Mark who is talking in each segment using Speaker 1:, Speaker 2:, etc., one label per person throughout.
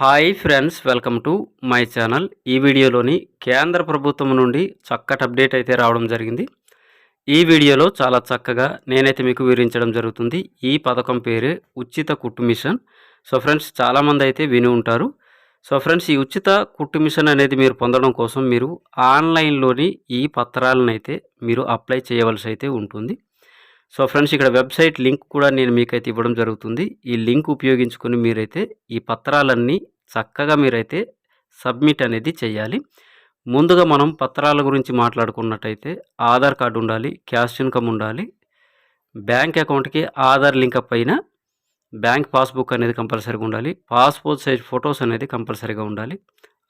Speaker 1: Hi friends welcome to my channel. ఈ వీడియోలోని కేంద్ర ప్రభుత్వం నుండి చక్కటి అప్డేట్ అయితే రావడం జరిగింది. ఈ వీడియోలో చాలా చక్కగా నేనైతే మీకు వివరించడం జరుగుతుంది. ఈ పథకం పేరే ఉచిత కుట్టు మిషన్. సో ఫ్రెండ్స్ చాలామంది అయితే విని ఉంటారు. సో ఫ్రెండ్స్ ఈ ఉచిత కుట్టు మిషన్ అనేది మీరు పొందడం కోసం మీరు ఆన్లైన్లోని ఈ పత్రాలను అయితే మీరు అప్లై చేయవలసి అయితే ఉంటుంది. సో ఫ్రెండ్స్ ఇక్కడ వెబ్సైట్ లింక్ కూడా నేను మీకైతే ఇవ్వడం జరుగుతుంది. ఈ లింక్ ఉపయోగించుకొని మీరైతే ఈ పత్రాలన్నీ చక్కగా మీరైతే సబ్మిట్ అనేది చేయాలి ముందుగా మనం పత్రాల గురించి మాట్లాడుకున్నట్టయితే ఆధార్ కార్డు ఉండాలి క్యాష్ ఇన్కమ్ ఉండాలి బ్యాంక్ అకౌంట్కి ఆధార్ లింక్ పైన బ్యాంక్ పాస్బుక్ అనేది కంపల్సరీగా ఉండాలి పాస్పోర్ట్ సైజ్ ఫొటోస్ అనేది కంపల్సరీగా ఉండాలి.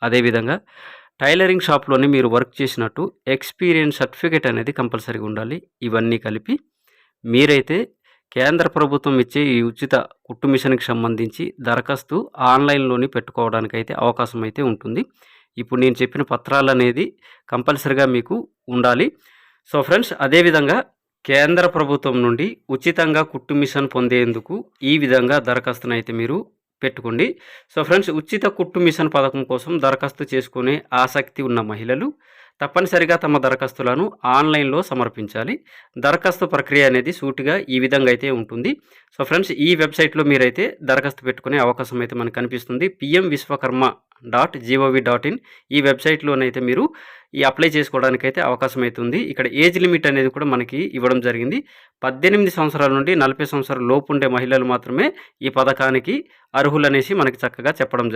Speaker 1: అదేవిధంగా టైలరింగ్ షాప్లోనే మీరు వర్క్ చేసినట్టు ఎక్స్పీరియన్స్ సర్టిఫికేట్ అనేది కంపల్సరీగా ఉండాలి. ఇవన్నీ కలిపి మీరైతే కేంద్ర ప్రభుత్వం ఇచ్చే ఈ ఉచిత కుట్టు మిషన్కి సంబంధించి దరఖాస్తు ఆన్లైన్లోని పెట్టుకోవడానికైతే అవకాశం అయితే ఉంటుంది. ఇప్పుడు నేను చెప్పిన పత్రాలు అనేది కంపల్సరిగా మీకు ఉండాలి. సో ఫ్రెండ్స్ అదేవిధంగా కేంద్ర ప్రభుత్వం నుండి ఉచితంగా కుట్టు మిషన్ పొందేందుకు ఈ విధంగా దరఖాస్తును అయితే మీరు పెట్టుకోండి. సో ఫ్రెండ్స్ ఉచిత కుట్టు మిషన్ పథకం కోసం దరఖాస్తు చేసుకునే ఆసక్తి ఉన్న మహిళలు తప్పనిసరిగా తమ దరఖాస్తులను ఆన్లైన్లో సమర్పించాలి. దరఖాస్తు ప్రక్రియ అనేది సూటిగా ఈ విధంగా అయితే ఉంటుంది. సో ఫ్రెండ్స్ ఈ వెబ్సైట్లో మీరైతే దరఖాస్తు పెట్టుకునే అవకాశం అయితే మనకు కనిపిస్తుంది. PM Vishwakarma dot G O V dot in ఈ వెబ్సైట్లోనైతే మీరు ఈ అప్లై చేసుకోవడానికి అయితే అవకాశం అవుతుంది ఇక్కడ ఏజ్ లిమిట్ అనేది కూడా మనకి ఇవ్వడం జరిగింది. పద్దెనిమిది సంవత్సరాల నుండి నలభై సంవత్సరాల లోపు ఉండే మహిళలు మాత్రమే ఈ పథకానికి అర్హులనేసి మనకి చక్కగా చెప్పడం